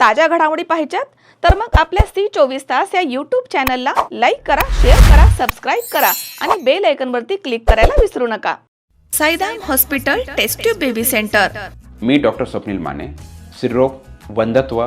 ताज्या घडामोडी पाहिजेत तर मग आपल्या सी चोवीस तास या यूट्यूब चॅनलला लाईक करा शेअर करा सबस्क्राईब करा आणि बेल आयकनवरती क्लिक करायला विसरू नका. Saidham hospital test tube baby centre मी डॉक्टर स्वप्नील माने स्त्रीरोग वंधत्व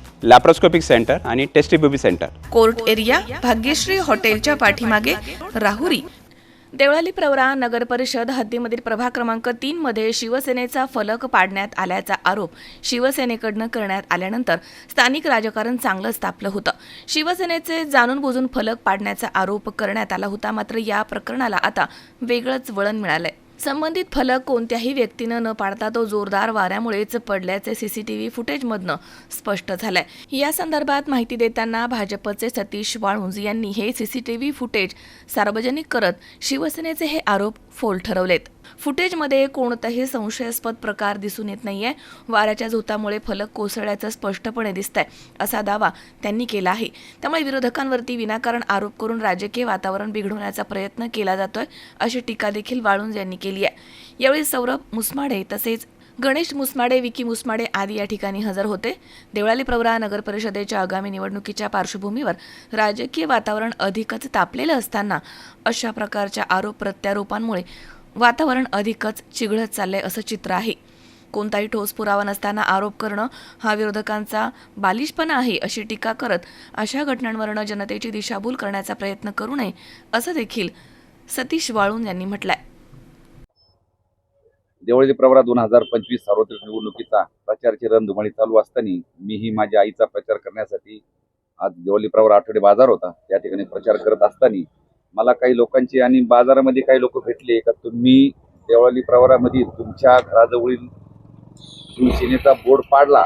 लॅप्रोस्कोपिक सेंटर आणि test tube baby centre court area Bhagyashree हॉटेलच्या पाठीमागे राहुरी. देवळाली प्रवरा नगर परिषद हद्दीमधील प्रभाग क्रमांक तीन मध्ये शिवसेनेचा फलक पाडण्यात आल्याचा आरोप शिवसेनेकडनं करण्यात आल्यानंतर स्थानिक राजकारण चांगलंच तापलं होतं. शिवसेनेचे जाणून बुजून फलक पाडण्याचा आरोप करण्यात आला होता मात्र या प्रकरणाला आता वेगळंच वळण मिळालंय. संबंधित फलक कोणत्याही व्यक्तीनं न पाडता तो जोरदार वाऱ्यामुळेच पडल्याचे सीसीटीव्ही फुटेजमधनं स्पष्ट झालंय. या संदर्भात माहिती देताना भाजपचे सतीश वाळुंज यांनी हे सीसीटीव्ही फुटेज सार्वजनिक करत शिवसेनेचे हे आरोप फोल ठरवलेत. फुटेजमध्ये कोणताही संशयास्पद प्रकार दिसून येत नाहीये. वाऱ्याच्या झोतामुळे फलक कोसळल्याचं स्पष्टपणे दिसतंय असा दावा त्यांनी केला आहे. त्यामुळे विरोधकांवरती विनाकारण आरोप करून राजकीय वातावरण बिघडवण्याचा प्रयत्न केला जातोय अशी टीका देखील वाळुंज यांनी केली आहे. यावेळी सौरभ मुसमाडे तसेच गणेश मुसमाडे विकी मुसमाडे आदी या ठिकाणी हजर होते. देवळाली प्रवरा नगर परिषदेच्या आगामी निवडणुकीच्या पार्श्वभूमीवर राजकीय वातावरण अधिकच तापलेलं असताना अशा प्रकारच्या आरोप प्रत्यारोपांमुळे वातावरण अधिकच चिघळत चाललंय असं चित्र आहे. कोणताही ठोस पुरावा नसताना आरोप करणं हा विरोधकांचा बालिशपणा आहे अशी टीका करत अशा घटनांवरनं जनतेची दिशाभूल करण्याचा प्रयत्न करू नये असं देखील सतीश वाळून यांनी म्हटलंय. देवळी प्रवरा दोन हजार पंचवीस सार्वत्रिक निवडणुकीचा प्रचारची रणधुमाळी चालू असताना मीही माझ्या आईचा प्रचार करण्यासाठी आज देवळी प्रवरा आठवडे बाजार होता. त्या ठिकाणी प्रचार करत असताना मला काही लोकांची आणि बाजारामध्ये काही लोक भेटले का तुम्ही देवळाली प्रवारामध्ये तुमच्या घराजवळील शिवसेनेचा बोर्ड पाडला?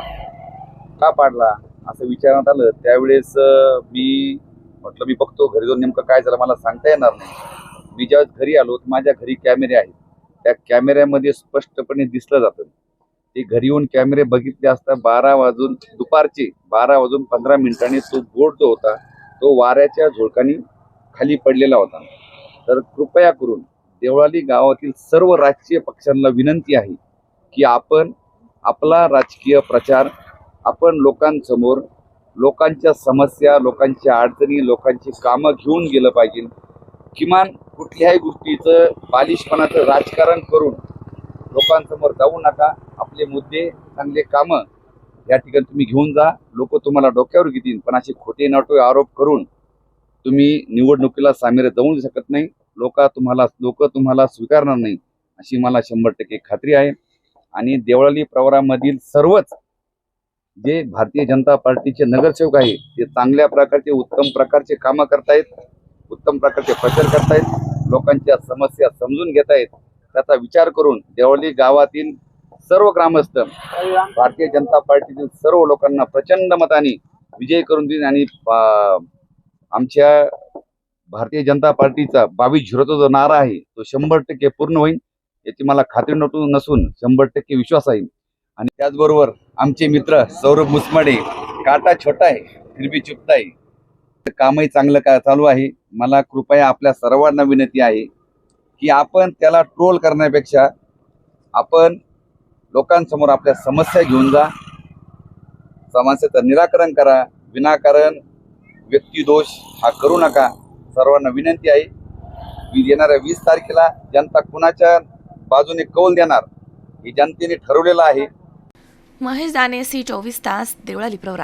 का पाडला? असं विचारण्यात आलं. त्यावेळेस मी म्हटलं मी बघतो घरी जाऊन नेमकं काय झालं मला सांगता येणार नाही. मी ज्यावेळेस घरी आलो तर माझ्या घरी कॅमेरे आहेत. त्या कॅमेऱ्यामध्ये स्पष्टपणे दिसलं जातं. ते घरी येऊन कॅमेरे बघितले असता बारा वाजून दुपारचे बारा वाजून पंधरा मिनिटांनी तो बोर्ड जो होता तो वाऱ्याच्या झोडकानी खाली पडलेला होता. तर कृपया करून देवळाली गावातील सर्व राजकीय पक्षांना विनंती आहे की आपण आपला राजकीय प्रचार आपण लोकांसमोर लोकांच्या समस्या लोकांच्या अडचणी लोकांची कामं घेऊन गेलं पाहिजे. किमान कुठल्याही गोष्टीचं बालिशपणाचं राजकारण करून लोकांसमोर जाऊ नका. आपले मुद्दे चांगले कामं या ठिकाणी तुम्ही घेऊन जा. लोक तुम्हाला डोक्यावर घेतील पण असे खोटे नाटो आरोप करून तुम्ही निवडणुकीला सामीर जाऊ शकत नाही. लोक तुम्हाला लोक तुम्हाला स्वीकारणार नाही अशी मला शंभर टक्के खात्री आहे. आणि देवळाली प्रवारामधील सर्वच जे भारतीय जनता पार्टीचे नगरसेवक आहे ते चांगल्या प्रकारचे उत्तम प्रकारचे कामं करतायत उत्तम प्रकारचे प्रचार करतायत लोकांच्या समस्या समजून घेत आहेत त्याचा विचार करून देवळी गावातील सर्व ग्रामस्थ भारतीय जनता पार्टीतील सर्व लोकांना प्रचंड मताने विजय करून देईन आणि आमच्या भारतीय जनता पार्टीचा बावीस झिरोचा जो नारा आहे तो शंभर टक्के पूर्ण होईल याची मला खात्री नटू नसून शंभर टक्के विश्वास आहे. आणि त्याचबरोबर आमचे मित्र सौरभ मुसमाडे काटा छोटा आहे फिरबी चुपता आहे. कामही चांगलं का चालू आहे. मला कृपया आपल्या सर्वांना विनंती आहे की आपण त्याला ट्रोल करण्यापेक्षा आपण लोकांसमोर आपल्या समस्या घेऊन जा. समस्याचं निराकरण करा. विनाकारण व्यक्तिदोष हा करू नका. सर्वांना विनंती आहे. मी येणाऱ्या वीस तारखेला जनता कुणाच्या बाजूने कौल देणार हे जनतेने ठरवलेलं आहे. महेश दाने सी चोवीस तास देवळाली प्रवरा.